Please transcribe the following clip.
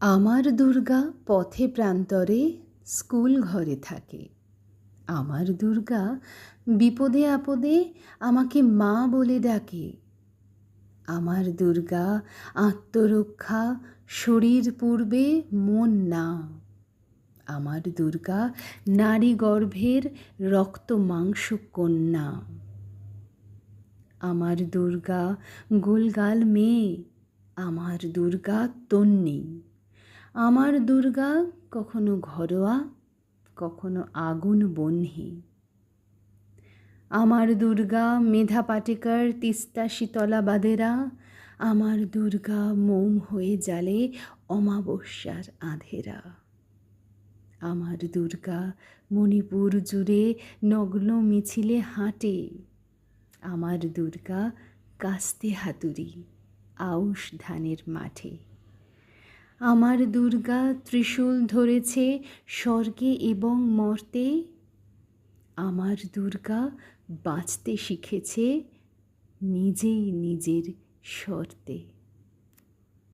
আমার দুর্গা পথে প্রান্তরে স্কুল ঘরে থাকে। আমার দুর্গা বিপদে আপদে আমাকে মা বলে ডাকে। আমার দুর্গা আত্মরক্ষা শরীর পূর্বে মন না। আমার দুর্গা নারী গর্ভের রক্ত মাংস কন্যা। আমার দুর্গা গোলগাল মেয়ে। আমার দুর্গা তন্নি। আমার দুর্গা কখনো ঘরোয়া, কখনো আগুন বহ্নি আমার দুর্গা মেধা পাটেকার তিস্তা শীতলা বাদেরা আমার দুর্গা মোম হয়ে জালে অমাবস্যার আধেরা। আমার দুর্গা মণিপুর জুড়ে নগ্ন মিছিলে হাঁটে, আমার দুর্গা কাস্তে হাতুড়ি, আউশ ধানের মাঠে। আমার দুর্গা ত্রিশূল ধরেছে স্বর্গে এবং মর্তে। আমার দুর্গা বাঁচতে শিখেছে নিজেই নিজের শর্তে।